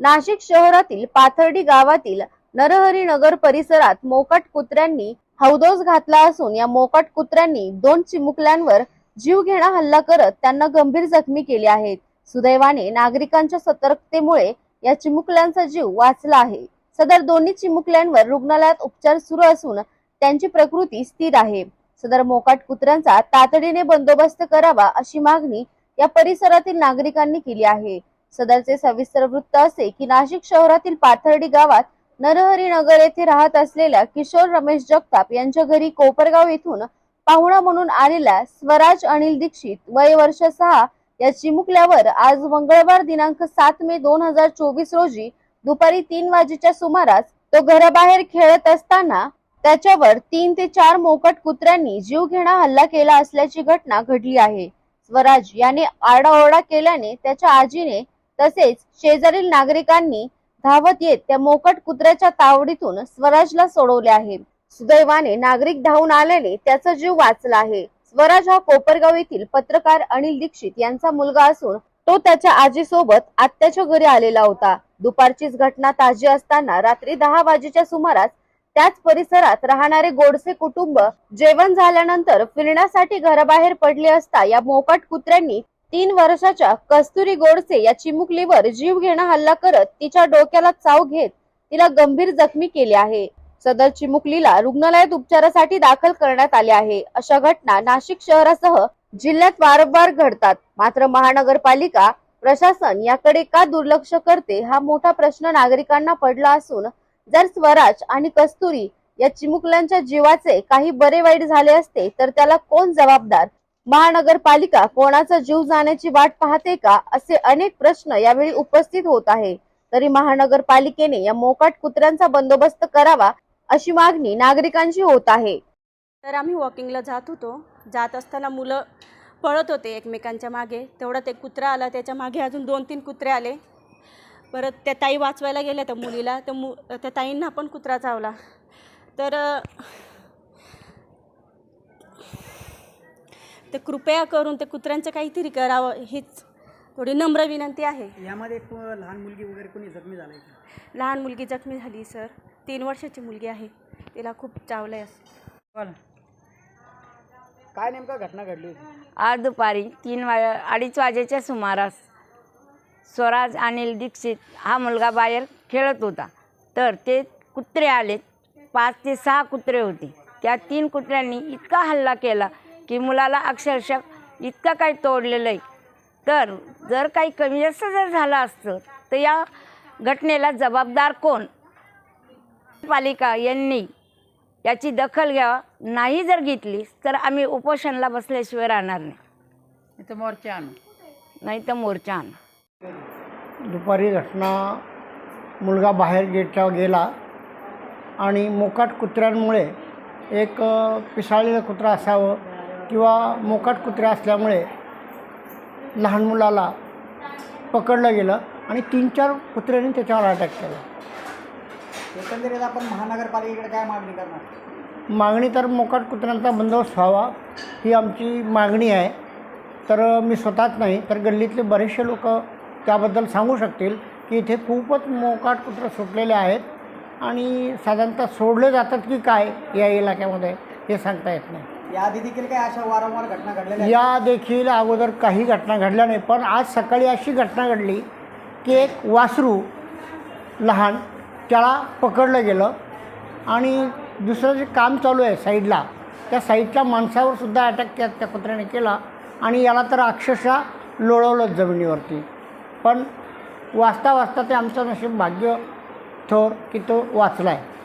नाशिक शहरातील पाथर्डी गावातील नरहरी नगर परिसरात मोकाट कुत्र्यांनी हौदोस घातला असून या मोकाट कुत्र्यांनी दोन चिमुकल्यांवर जीवघेणा हल्ला करत त्यांना गंभीर जखमी केले आहेत. सुदैवाने नागरिकांच्या सतर्कतेमुळे या चिमुकल्यांचा जीव वाचला आहे. सदर दोन्ही चिमुकल्यांवर रुग्णालयात उपचार सुरू असून त्यांची प्रकृती स्थिर आहे. सदर मोकाट कुत्र्यांचा तातडीने बंदोबस्त करावा अशी मागणी या परिसरातील नागरिकांनी केली आहे. सदरचे सविस्तर वृत्त असे की नाशिक शहरातील पाथर्डी गावात नरहरी नगर येथे राहत असलेल्या किशोर रमेश जगताप यांच्या घरी कोपरगाव येथून पाहुणा म्हणून आलेल्या स्वराज अनिल दीक्षित वय वर्ष सहा या चिमुकल्यावर आज मंगळवार दिनांक सात मे दोन हजार चोवीस रोजी दुपारी तीन वाजेच्या सुमारास तो घराबाहेर खेळत असताना त्याच्यावर तीन ते चार मोकट कुत्र्यांनी जीवघेणा हल्ला केला असल्याची घटना घडली आहे. स्वराज याने आरडाओरडा केल्याने त्याच्या आजीने तसेच शेजारील नागरिकांनी धावत येत त्या मोकट कुत्र्याच्या तावडीतून स्वराजला सोडवले आहे. सुदैवाने नागरिक धावून आल्याने त्याचा जीव वाचला आहे. स्वराज हा कोपरगाव येथील पत्रकार अनिल दीक्षित यांचा मुलगा असून तो त्याच्या आजीसोबत आत्याच्या घरी आलेला होता. दुपारचीच घटना ताजी असताना रात्री दहा वाजेच्या सुमारास त्याच परिसरात राहणारे गोडसे कुटुंब जेवण झाल्यानंतर फिरण्यासाठी घराबाहेर पडले असता या मोकाट कुत्र्यांनी तीन वर्षाच्या कस्तुरी गोडसे या चिमुकलीवर जीव घेणा हल्ला करत तिच्या डोक्याला चाव घेत तिला गंभीर जखमी केले आहे. सदर चिमुकलीला रुग्णालयात उपचारासाठी दाखल करण्यात आले आहे. अशा घटना नाशिक शहरासह जिल्ह्यात वारंवार घडतात. मात्र महानगरपालिका प्रशासन याकडे का दुर्लक्ष करते हा मोठा प्रश्न नागरिकांना पडला असून जर स्वराज आणि कस्तुरी या चिमुकल्यांच्या जीवाचे काही बरे वाईट झाले असते तर त्याला कोण जबाबदार? महानगरपालिका कोणाचा जीव जाण्याची वाट पाहते का असे अनेक प्रश्न यावेळी उपस्थित होत आहे. तरी महानगरपालिकेने या मोकाट कुत्र्यांचा बंदोबस्त करावा अशी मागणी नागरिकांची होत आहे. तर आम्ही वॉकिंगला जात होतो. जात असताना मुलं पळत होते एकमेकांच्या मागे. तेवढा ते कुत्रा आला त्याच्यामागे अजून दोन तीन कुत्रे आले. परत त्या ताई वाचवायला गेल्या त्या मुलीला. त्या मु त्या ताईंना पण कुत्रा चावला. तर ते कृपया करून ते कुत्र्यांचं काहीतरी करावं हीच थोडी नम्र विनंती आहे. यामध्ये एक लहान मुलगी वगैरे कोणी जखमी झालं का? लहान मुलगी जखमी झाली सर. तीन वर्षाची मुलगी आहे. तिला खूप चावलं आहे बोला. काय नेमका घटना घडली होती? आज दुपारी तीन वा अडीच वाजेच्या सुमारास स्वराज अनिल दीक्षित हा मुलगा बाहेर खेळत होता. तर ते कुत्रे आले पाच ते सहा कुत्रे होते. त्या तीन कुत्र्यांनी इतका हल्ला केला की मुलाला अक्षरशः इतकं काही तोडलेलं आहे. तर जर काही कमी जास्त जर झालं असतं तर या घटनेला जबाबदार कोण? पालिका यांनी याची दखल घ्यावा. नाही जर घेतली तर आम्ही उपोषणला बसल्याशिवाय राहणार नाही. इथं मोर्चा आणू. नाही तर मोर्चा आणू. दुपारी घटना मुलगा बाहेर गेटच्या गेला आणि मोकाट कुत्र्यांमुळे एक पिसाळलेलं कुत्रा असावं. किंवा मोकाट कुत्रे असल्यामुळे लहान मुलाला पकडलं गेलं आणि तीन चार कुत्र्यांनी त्याच्यावर अटॅक केला. एकंदरीत आपण महानगरपालिकेकडे काय मागणी करणार? मागणी तर मोकाट कुत्र्यांचा बंदोबस्त व्हावा ही आमची मागणी आहे. तर मी स्वतःच नाही तर गल्लीतले बरेचसे लोक त्याबद्दल सांगू शकतील की इथे खूपच मोकाट कुत्रं सुटलेले आहेत आणि साधारणतः सोडले जातात की काय या इलाक्यामध्ये हे सांगता येत नाही. याआधी देखील काय अशा वारंवार घटना घडलेल्या आहेत? या देखील अगोदर काही घटना घडल्या नाही पण आज सकाळी अशी घटना घडली की एक वासरू लहान त्याला पकडलं गेलं आणि दुसरं जे काम चालू आहे साईडला त्या साईडच्या माणसावर सुद्धा अटॅक त्या त्या कुत्र्याने केला आणि याला तर अक्षरशः लोळवलं जमिनीवरती पण वाचता वाचता ते आमचं नशीब भाग्य थोर की तो वाचला आहे